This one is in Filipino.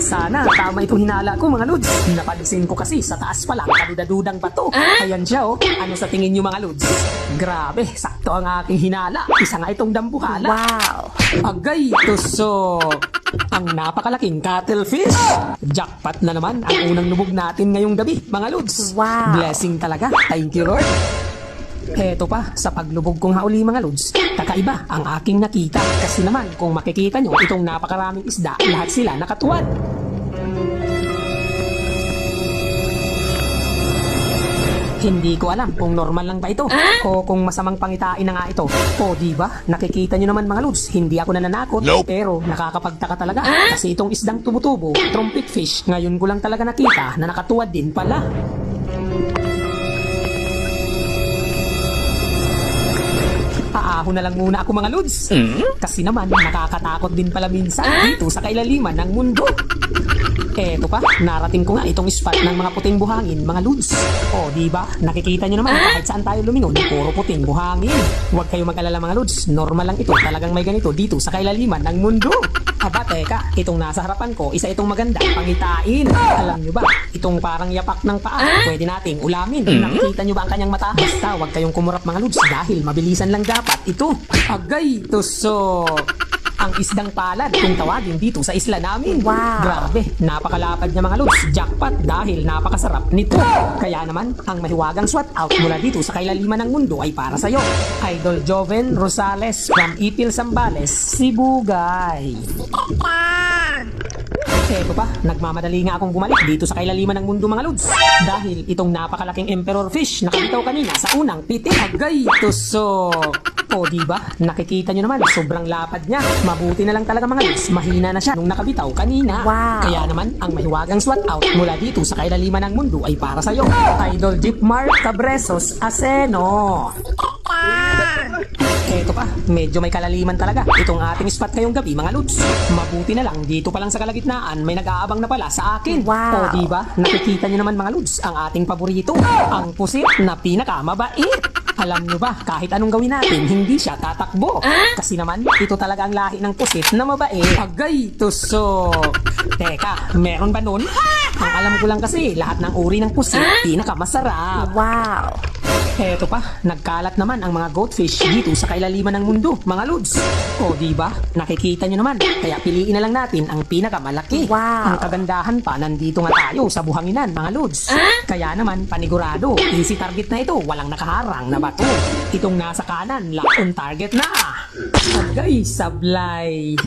Sana tama itong hinala ko mga lods. Napansin ko kasi sa taas pa lang kadudadudang bato. Ayan siya oh. Ano sa tingin nyo mga lods? Grabe, sakto ang aking hinala. Isa nga itong dambuhala. Wow! Agay, tusok! Ang napakalaking cuttlefish! Jackpot na naman ang unang lubog natin ngayong gabi, mga lods. Wow. Blessing talaga. Thank you, Lord. Heto pa, sa paglubog kong hauli mga lods, kakaiba ang aking nakita. Kasi naman, kung makikita nyo, itong napakaraming isda, lahat sila nakatuwad. Hindi ko alam kung normal lang ba ito o kung masamang pangitain na nga ito. O di ba? Nakikita nyo naman mga lods, hindi ako nananakot Nope. pero nakakapagtaka talaga kasi itong isdang tumutubo, trumpet fish, ngayon ko lang talaga nakita na nakatuwad din pala. Aahon na lang muna ako mga lods. Kasi naman nakakatakot din pala minsan dito sa kailaliman ng mundo. Eto pa, narating ko nga itong spot ng mga puting buhangin, mga lods. O, di ba? Nakikita nyo naman kahit saan tayo lumingon, puro puting buhangin. Huwag kayong mag-alala mga lods, normal lang ito. Talagang may ganito dito sa kailaliman ng mundo. Aba, teka, itong nasa harapan ko, isa itong maganda, pangitain. Alam nyo ba, itong parang yapak ng paa, pwede nating ulamin. Nakikita nyo ba ang kanyang mata? Basta, huwag kayong kumurap mga lods dahil mabilisan lang dapat ito. Agay, tusok! Ang isdang palad kung tawagin dito sa isla namin. Wow. Grabe, napakalapad niya mga lods. Jackpot dahil napakasarap nito. Kaya naman, ang mahiwagang swat out mula dito sa kailaliman ng mundo ay para sa'yo. Idol Joven Rosales from Ipil Sambales, Sibugay. Eto pa, nagmamadali nga akong bumalik dito sa kailaliman ng mundo mga lods. Dahil itong napakalaking emperor fish na kabitaw kanina sa unang pitik. Agay, tusok! O di ba? Nakikita nyo naman, sobrang lapad niya. Mabuti na lang talaga mga lods, mahina na siya nung nakabitaw kanina. Wow. Kaya naman, ang mahiwagang swat out mula dito sa kailaliman ng mundo ay para sa'yo. Idol Jeep Mark Cabresos Aseno. Eto pa, medyo may kalaliman talaga. Itong ating spot ngayong gabi, mga lods. Mabuti na lang, dito pa lang sa kalagitnaan, may nag-aabang na pala sa akin. Wow. O di ba? Nakikita nyo naman mga lods, ang ating paborito, ang pusit na pinakamabait. Alam nyo ba, kahit anong gawin natin, hindi siya tatakbo. Kasi naman, ito talaga ang lahi ng pusit na mabait. Agay, tusok. Teka, meron ba nun? Ang alam ko lang kasi, lahat ng uri ng pusit, pinakamasarap. Wow! Eto pa, nagkalat naman ang mga goldfish dito sa kailaliman ng mundo, mga lods. O di ba? Nakikita nyo naman. Kaya piliin na lang natin ang pinakamalaki. Wow. Ang kagandahan pa, nandito nga tayo sa buhanginan, mga lods. Kaya naman, panigurado, easy target na ito, walang nakaharang na bato. Itong nasa kanan, lock on target na. Agay, sablay.